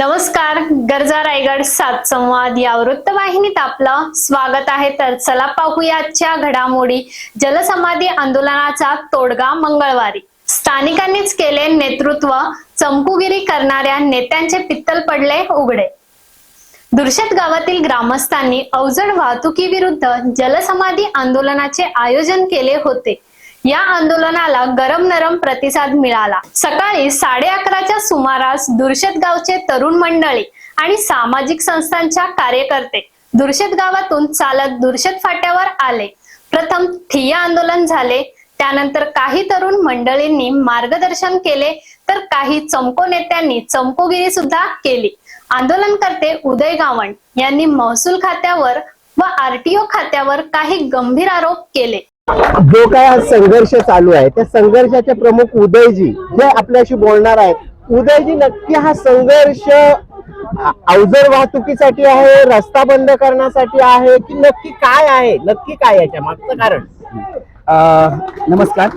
नमस्कार गरजा रायगड सात संवाद या वृत्तवाहिनीत आपलं स्वागत आहे. तर चला पाहूया आजच्या घडामोडी. जलसमाधी आंदोलनाचा तोडगा मंगळवारी. स्थानिकांनीच केले नेतृत्व चमकुगिरी करणाऱ्या नेत्यांचे पित्तल पडले उघडे. दुर्शत गावातील ग्रामस्थांनी अवजड वाहतुकीविरुद्ध जलसमाधी आंदोलनाचे आयोजन केले होते. या आंदोलनाला गरम नरम प्रतिसाद मिळाला. सकाळी साडे अकराच्या सुमारास दुर्शत गावचे तरुण मंडळी आणि सामाजिक संस्थांच्या कार्यकर्ते दुर्शत गावातून चालत दुर्शत फाट्यावर आले. प्रथम ठिय्या आंदोलन झाले. त्यानंतर काही तरुण मंडळींनी मार्गदर्शन केले तर काही चमको नेत्यांनी चमकोगिरी सुद्धा केली. आंदोलनकर्ते उदय गावण यांनी महसूल खात्यावर व आरटीओ खात्यावर काही गंभीर आरोप केले. जो काय हा संघर्ष चालू आहे त्या संघर्षाचे प्रमुख उदयजी हे आपल्याशी बोलणार आहेत उदयजी नक्की हा संघर्ष अवजड वाहतुकीसाठी आहे रस्ता बंद करण्यासाठी आहे की नक्की काय आहे नक्की काय याच्या मागचं कारण? नमस्कार.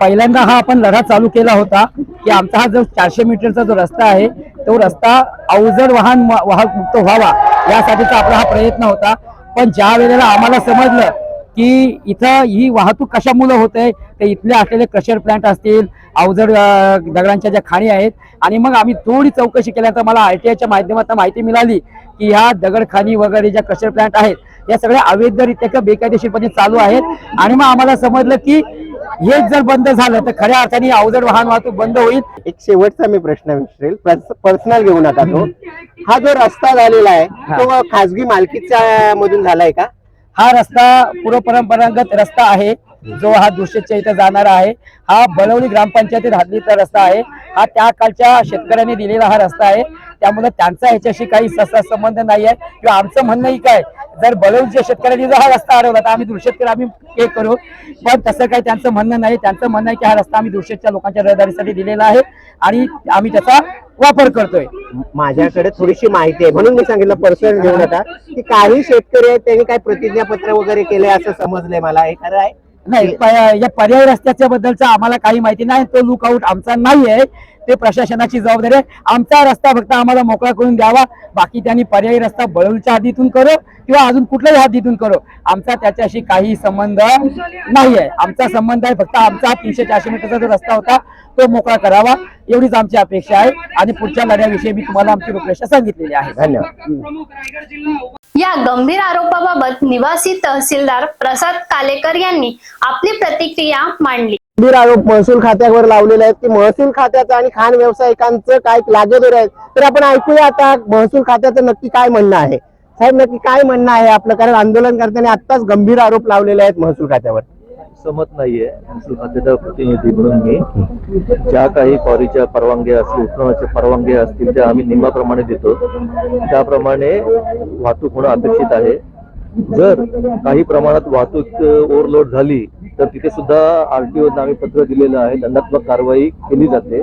पहिल्यांदा हा आपण लढा चालू केला होता की आमचा हा जो चारशे मीटरचा जो रस्ता आहे तो रस्ता अवजड वाहन वाहक मुक्त व्हावा यासाठीचा आपला हा प्रयत्न होता. पण ज्या वेळेला आम्हाला समजलं की इथं ही वाहतूक कशामुळे होते? ते इथले असलेले क्रशर प्लांट असतील अवजड दगडांच्या ज्या खाणी आहेत आणि मग आम्ही थोडी चौकशी केल्यानंतर मला आर टी आयच्या माध्यमातून माहिती मिळाली की ह्या दगड खाणी वगैरे ज्या क्रशर प्लांट आहेत या सगळ्या अवैधरित्या किंवा बेकायदेशीरपणे चालू आहेत. आणि मग आम्हाला समजलं की हेच जर बंद झालं तर खऱ्या अर्थाने अवजड वाहन वाहतूक बंद होईल. एक शेवटचा मी प्रश्न विचारेल पर्सनल घेऊ नका तो. हा जो रस्ता झालेला आहे तो खासगी मालकीच्या मधून झालाय का? हा रस्ता पूर्वपरंपरागत रस्ता आहे. जो हा दुष्यच्या इथं जाणारा आहे. हा बळवली ग्रामपंचायतीत हद्दीचा रस्ता आहे. हा त्या कालच्या शेतकऱ्यांनी दिलेला हा रस्ता आहे. त्यामुळे त्यांचा ह्याच्याशी काही ससा संबंध नाही आहे किंवा आमचं म्हणणंही काय? जर बळवलीच्या शेतकऱ्यांनी जर हा रस्ता अडवला तर आम्ही दुर्शेतकरी आम्ही हे करू. पण तसं काही त्यांचं म्हणणं नाही. त्यांचं म्हणणं आहे की हा रस्ता आम्ही दुर्शेतच्या लोकांच्या रहदारीसाठी दिलेला आहे आणि आम्ही त्याचा वापर करतोय. माझ्याकडे थोडीशी माहिती आहे. म्हणून मी सांगितलं पर्सनल घेऊ नका की काही शेतकरी आहेत त्यांनी काही प्रतिज्ञापत्र वगैरे केले असं समजलंय मला. हे खरं आहे? नाही या पर्यायी रस्त्याच्या बद्दलचा आम्हाला काही माहिती नाही तो लुकआउट आमचा नाही आहे ते प्रशासनाची जबाबदारी आहे. आमचा रस्ता फक्त आम्हाला मोकळा करून द्यावा. बाकी त्यांनी पर्यायी रस्ता बळवलीच्या हद्दीतून करो किंवा अजून कुठल्याही हद्दीतून करो. आमचा त्याच्याशी काही संबंध नाही आहे आमचा संबंध आहे फक्त आमचा तीनशे चारशे मीटरचा जो रस्ता होता तो मोकळा करावा. एवढीच आमची अपेक्षा आहे. आणि पुढच्या लढ्याविषयी मी तुम्हाला आमची रूपरेषा सांगितलेली आहे. धन्यवाद. या गंभीर आरोपाबाबत निवासी तहसीलदार प्रसाद कालेकर यांनी आपली प्रतिक्रिया मांडली. गंभीर आरोप महसूल खात्यावर लावलेले आहेत. की महसूल खात्याचं आणि खाण व्यावसायिकांचं काय लागेदोरे आहेत तर आपण ऐकूया आता महसूल खात्याचं नक्की काय म्हणणं आहे. साहेब नक्की काय म्हणणं आहे आपलं? कारण आंदोलन करताना आत्ताच गंभीर आरोप लावलेले आहेत महसूल खात्यावर. सहमत नाहीये. महसूल खात्याचा प्रतिनिधी म्हणून मी. ज्या काही क्वारीच्या परवानग्या असतील उत्खननाच्या परवानग्या असतील त्या आम्ही नियमाप्रमाणे देतो. त्याप्रमाणे वाहतूक होणं अपेक्षित आहे. जर काही प्रमाणात वाहतूक ओव्हरलोड झाली तर तिथे सुद्धा आरटीओ आम्ही पत्र दिलेलं आहे. दंडात्मक कारवाई केली जाते.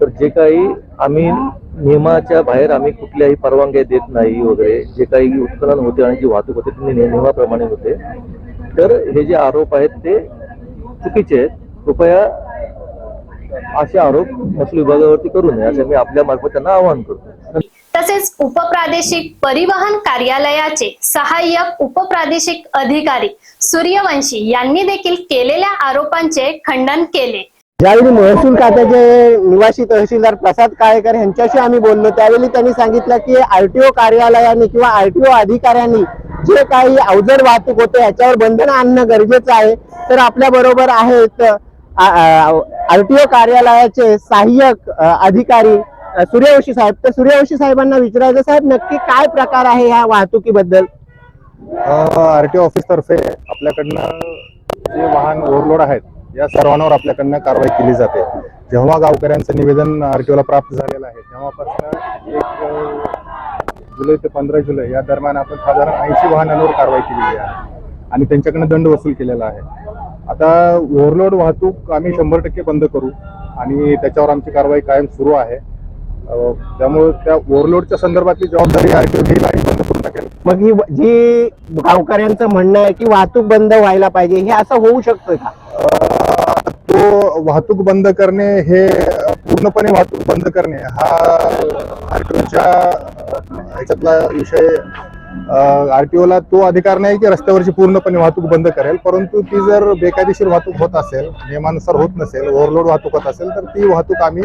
तर जे काही आम्ही नियमाच्या बाहेर आम्ही कुठल्याही परवानग्या देत नाही वगैरे. जे काही उत्खनन होते आणि जी वाहतूक होते ती नियमाप्रमाणे होते. तर हे जे आरोप आहेत ते चुकीचे आहेत. कृपया असे आरोप महसूल विभागावरती करू नये असं मी आपल्या मार्फत त्यांना आवाहन करतो. तसेच उपप्रादेशिक परिवहन कार्यालयाचे सहाय्यक उपप्रादेशिक अधिकारी सूर्यवंशी यांनी देखील केलेल्या आरोपांचे खंडन केले. ज्यावेळी महसूल खात्याचे निवासी तहसीलदार प्रसाद काळेकर यांच्याशी आम्ही बोललो त्यावेळी त्यांनी सांगितलं की आरटीओ कार्यालयाने किंवा आरटीओ अधिकाऱ्यांनी जे काही अवजड वाहतूक होते याच्यावर बंधन आणणं गरजेचं आहे. तर आपल्या बरोबर आहेत आरटीओ कार्यालयाचे सहाय्यक अधिकारी सूर्यवंशी साहेब. तर सूर्यवंशी साहेबांना विचारायचं साहेब नक्की काय प्रकार आहे ह्या वाहतुकीबद्दल? आर टी ऑफिस तर्फे आपल्याकडनं जे वाहन ओव्हरलोड आहेत या सर्वांवर आपल्याकडनं कारवाई केली जाते. जेव्हा गावकऱ्यांचं निवेदन आरटीओला प्राप्त झालेलं आहे तेव्हापासून एक जुलै ते पंधरा जुलै या दरम्यान आपण साधारण ऐंशी वाहनांवर कारवाई केलेली आहे. आणि त्यांच्याकडनं दंड वसूल केलेला आहे. आता ओव्हरलोड वाहतूक आम्ही शंभर टक्के बंद करू आणि त्याच्यावर आमची कारवाई कायम सुरू आहे. त्यामुळे त्या ओव्हरलोडच्या संदर्भातली जबाबदारी आरटीओ आणि बंद करून टाकेल मग ही जी गावकऱ्यांचं म्हणणं आहे की वाहतूक बंद व्हायला पाहिजे हे असं होऊ शकतं का? तो वाहतूक बंद करणे हे पूर्णपणे वाहतूक बंद करणे हा आरटीओच्या ह्याच्यातला विषय आरटीओला तो अधिकार नाही की रस्त्यावरची पूर्णपणे वाहतूक बंद करेल परंतु ती जर बेकायदेशीर वाहतूक होत असेल नियमानुसार होत नसेल ओव्हरलोड वाहतूक होत असेल तर ती वाहतूक आम्ही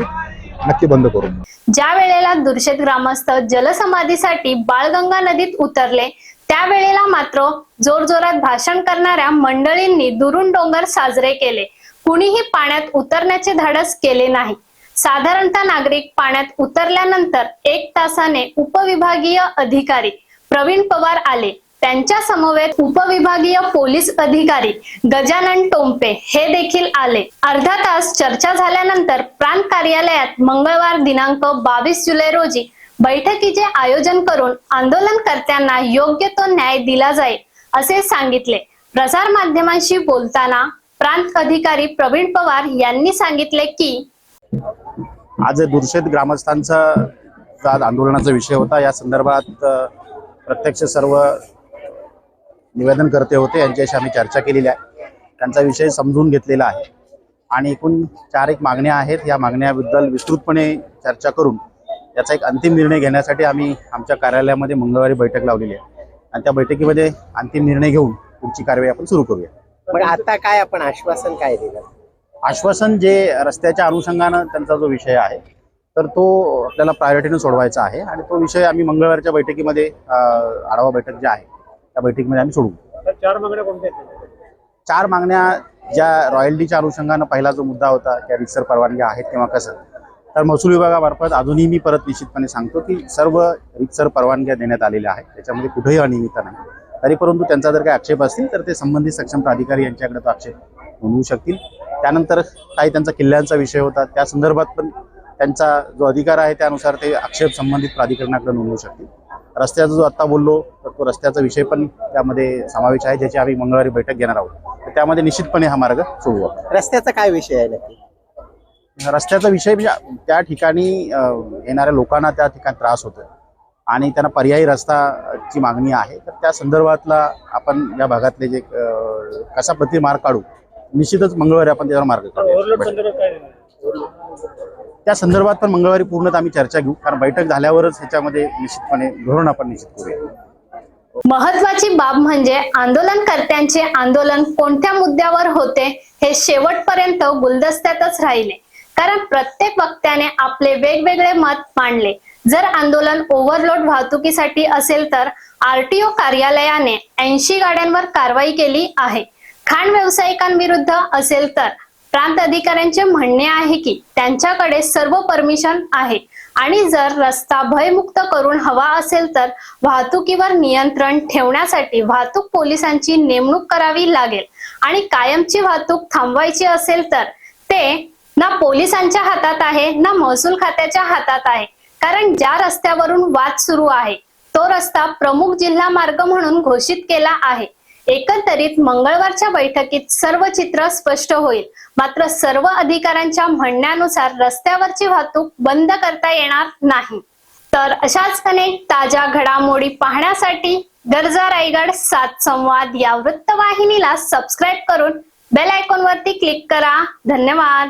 नक्की बंद करू. ज्या वेळेला दुर्शेत ग्रामस्थ जलसमाधीसाठी बाळगंगा नदीत उतरले त्यावेळेला मात्र जोरजोरात भाषण करणाऱ्या मंडळींनी दुरून डोंगर साजरे केले. कुणीही पाण्यात उतरण्याचे धाडस केले नाही. साधारणतः नागरिक पाण्यात उतरल्यानंतर एक तासाने उपविभागीय अधिकारी प्रवीण पवार आले. त्यांच्या समवेत उपविभागीय पोलीस अधिकारी गजानन टोंपे हे देखील आले. अर्धा तास चर्चा झाल्यानंतर प्रांत कार्यालयात मंगळवार दिनांक बावीस जुलै रोजी बैठकीचे आयोजन करून आंदोलनकर्त्यांना योग्य तो न्याय दिला जाईल असे सांगितले. प्रसार माध्यमांशी बोलताना प्रांत अधिकारी प्रवीण पवार यांनी सांगितले की आज दुर्शेत ग्रामस्थांचा आज आंदोलनाचा विषय होता या संदर्भात प्रत्यक्ष सर्व निवेदन करते होते यांच्याशी आम्ही चर्चा केलेली आहे. त्यांचा विषय समजून घेतलेला आहे. आणि एकूण चार एक मागण्या आहेत. या मागण्याबद्दल विस्तृतपणे चर्चा करून याचा एक अंतिम निर्णय घेण्यासाठी आम्ही आमच्या कार्यालयामध्ये मंगळवारी बैठक लावलेली आहे. आणि त्या बैठकीमध्ये अंतिम निर्णय घेऊन पुढची कारवाई आपण सुरू करूया. पण आता काय आपण आश्वासन काय दिलं आश्वासन जे रस्त्याच्या अनुषंगानं त्यांचा जो विषय आहे तर तो आपल्याला प्रायोरिटीने सोडवायचा आहे आणि तो विषय आम्ही मंगळवारच्या बैठकीमध्ये आढावा बैठक जी आहे त्या बैठकीमध्ये आम्ही सोडवू. चार मागण्या कोणत्या चार मागण्या ज्या रॉयल्टीच्या अनुषंगानं पहिला जो मुद्दा होता त्या रितसर परवानग्या आहेत किंवा कसं तर महसूल विभागामार्फत अजूनही मी परत निश्चितपणे सांगतो की सर्व रितसर परवानग्या देण्यात आलेल्या आहेत त्याच्यामध्ये कुठेही अनियमितता नाही. तरी परंतु त्यांचा जर काही आक्षेप असतील तर ते संबंधित सक्षम प्राधिकारी यांच्याकडे तो आक्षेप नोंदवू शकतील. त्यानंतर काही त्यांचा किल्ल्यांचा विषय होता. त्या संदर्भात पण त्यांचा जो अधिकार आहे त्यानुसार ते आक्षेप संबंधित प्राधिकरणाकडे नोंदवू शकतील. रस्त्याचा जो आत्ता बोललो तर तो रस्त्याचा विषय पण त्यामध्ये समावेश आहे ज्याची आम्ही मंगळवारी बैठक घेणार आहोत. तर त्यामध्ये निश्चितपणे हा मार्ग सोडवू आपण. रस्त्याचा काय विषय आहे नक्की? रस्त्याचा विषय म्हणजे त्या ठिकाणी येणाऱ्या लोकांना त्या ठिकाणी त्रास होतोय. आणि त्यांना पर्यायी रस्ताची मागणी आहे. तर त्या संदर्भातला आपण या भागातले जे कसा प्रति मार्ग काढू निश्चितच मंगळवारी आपण त्यावर मार्ग? त्या संदर्भात पण मंगळवारी पूर्ण आम्ही चर्चा घेऊ. कारण बैठक झाल्यावरच ह्याच्यामध्ये निश्चितपणे धोरण आपण निश्चित करूया. महत्वाची बाब म्हणजे आंदोलनकर्त्यांचे आंदोलन कोणत्या मुद्द्यावर होते हे शेवटपर्यंत गुलदस्त्यातच राहिले. कारण प्रत्येक वक्त्याने आपले वेगवेगळे मत मांडले. जर आंदोलन ओव्हरलोड वाहतुकीसाठी असेल तर आरटीओ कार्यालयाने ऐंशी गाड्यांवर कारवाई केली आहे. खाण व्यावसायिकांविरुद्ध असेल तर प्रांत अधिकाऱ्यांचे म्हणणे आहे की त्यांच्याकडे सर्व परमिशन आहे. आणि जर रस्ता भयमुक्त करून हवा असेल तर वाहतुकीवर नियंत्रण ठेवण्यासाठी वाहतूक पोलिसांची नेमणूक करावी लागेल. आणि कायमची वाहतूक थांबवायची असेल तर ते ना पोलिसांच्या हातात आहे ना महसूल खात्याच्या हातात आहे. कारण ज्या रस्त्यावरून वाद सुरू आहे तो रस्ता प्रमुख जिल्हा मार्ग म्हणून घोषित केला आहे. एकंदरीत मंगळवारच्या बैठकीत सर्व चित्र स्पष्ट होईल. मात्र सर्व अधिकाऱ्यांच्या म्हणण्यानुसार रस्त्यावरची वाहतूक बंद करता येणार नाही. तर अशाच अनेक ताज्या घडामोडी पाहण्यासाठी गरजा रायगड सात संवाद या वृत्तवाहिनीला सबस्क्राईब करून बेल आयकॉन वरती क्लिक करा. धन्यवाद.